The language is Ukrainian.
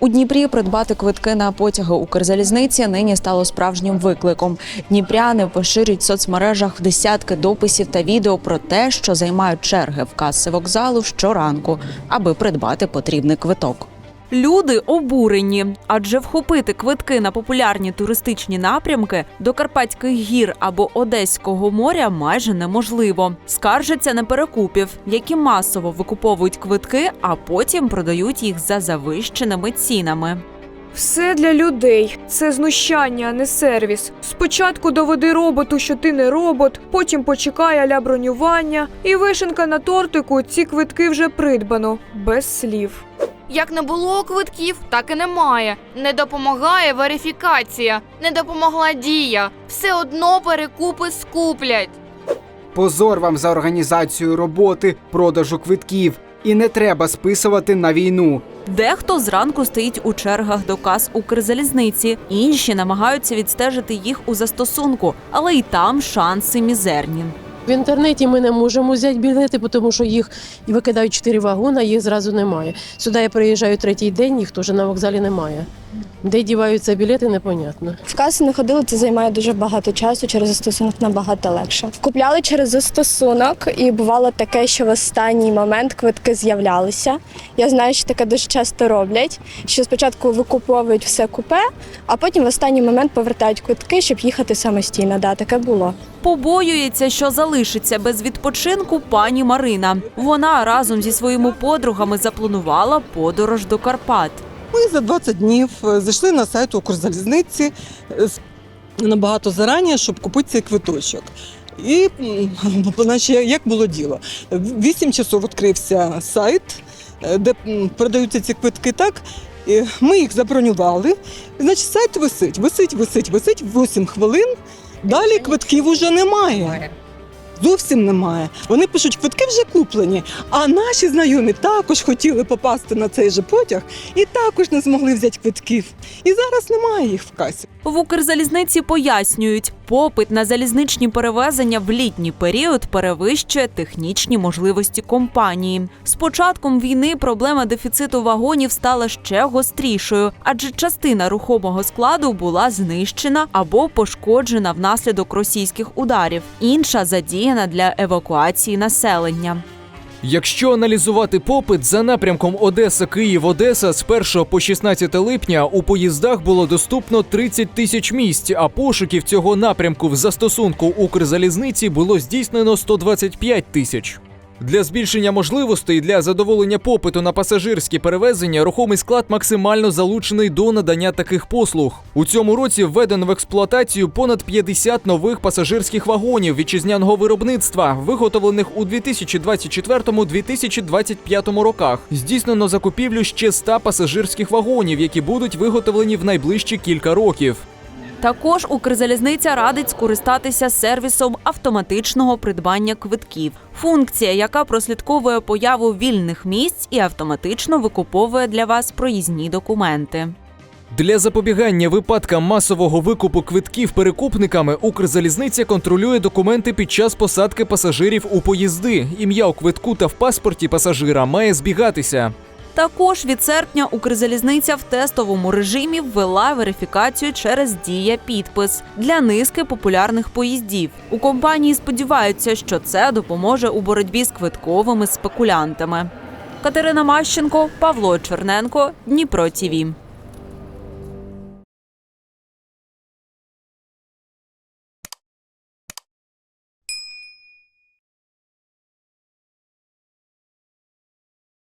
У Дніпрі придбати квитки на потяги Укрзалізниці нині стало справжнім викликом. Дніпряни поширюють в соцмережах десятки дописів та відео про те, що займають черги в каси вокзалу щоранку, аби придбати потрібний квиток. Люди обурені, адже вхопити квитки на популярні туристичні напрямки до Карпатських гір або Одеського моря майже неможливо. Скаржаться на перекупів, які масово викуповують квитки, а потім продають їх за завищеними цінами. Все для людей. Це знущання, а не сервіс. Спочатку доведи роботу, що ти не робот, потім почекай аля бронювання, і вишенка на тортику ці квитки вже придбано, без слів. Як не було квитків, так і немає. Не допомагає верифікація, не допомогла дія. Все одно перекупи скуплять. Позор вам за організацію роботи, продажу квитків. І не треба списувати на війну. Дехто зранку стоїть у чергах до кас Укрзалізниці, інші намагаються відстежити їх у застосунку, але й там шанси мізерні. В інтернеті ми не можемо взяти білети, тому що їх викидають чотири вагони, їх зразу немає. Сюди я приїжджаю третій день, їх теж на вокзалі немає. Де діваються білети, непонятно. В касу не ходили, це займає дуже багато часу. Через застосунок набагато легше. Купляли через застосунок, і бувало таке, що в останній момент квитки з'являлися. Я знаю, що таке дуже часто роблять. Що спочатку викуповують все купе, а потім в останній момент повертають квитки, щоб їхати самостійно. Да, таке було. Побоюється, що залишиться без відпочинку пані Марина. Вона разом зі своїми подругами запланувала подорож до Карпат. Ми за 20 днів е, зайшли на сайт Укрзалізниці е, набагато зарані, щоб купити цей квиточок. І наче як було діло? В 8 часов відкрився сайт, е, де продаються ці квитки так. І ми їх забронювали. Значить, сайт висить, висить, висить, висить 8 хвилин. Далі квитків уже немає. Зовсім немає. Вони пишуть, квитки вже куплені. А наші знайомі також хотіли попасти на цей же потяг і також не змогли взяти квитків. І зараз немає їх в касі. В Укрзалізниці пояснюють, попит на залізничні перевезення в літній період перевищує технічні можливості компанії. З початком війни проблема дефіциту вагонів стала ще гострішою, адже частина рухомого складу була знищена або пошкоджена внаслідок російських ударів. Інша задіяна для евакуації населення. Якщо аналізувати попит за напрямком Одеса Київ Одеса з 1 по 16 липня у поїздах було доступно 30 тисяч місць, а пошуків цього напрямку в застосунку Укрзалізниці було здійснено 125 тисяч. Для збільшення можливостей для задоволення попиту на пасажирські перевезення рухомий склад максимально залучений до надання таких послуг. У цьому році введено в експлуатацію понад 50 нових пасажирських вагонів вітчизняного виробництва, виготовлених у 2024-2025 роках. Здійснено закупівлю ще 100 пасажирських вагонів, які будуть виготовлені в найближчі кілька років. Також Укрзалізниця радить скористатися сервісом автоматичного придбання квитків. Функція, яка прослідковує появу вільних місць і автоматично викуповує для вас проїзні документи. Для запобігання випадкам масового викупу квитків перекупниками Укрзалізниця контролює документи під час посадки пасажирів у поїзди. Ім'я у квитку та в паспорті пасажира має збігатися. Також від серпня Укрзалізниця в тестовому режимі ввела верифікацію через дія підпис для низки популярних поїздів. У компанії сподіваються, що це допоможе у боротьбі з квитковими спекулянтами. Катерина Мащенко, Павло Черненко, Дніпро ТІВІ.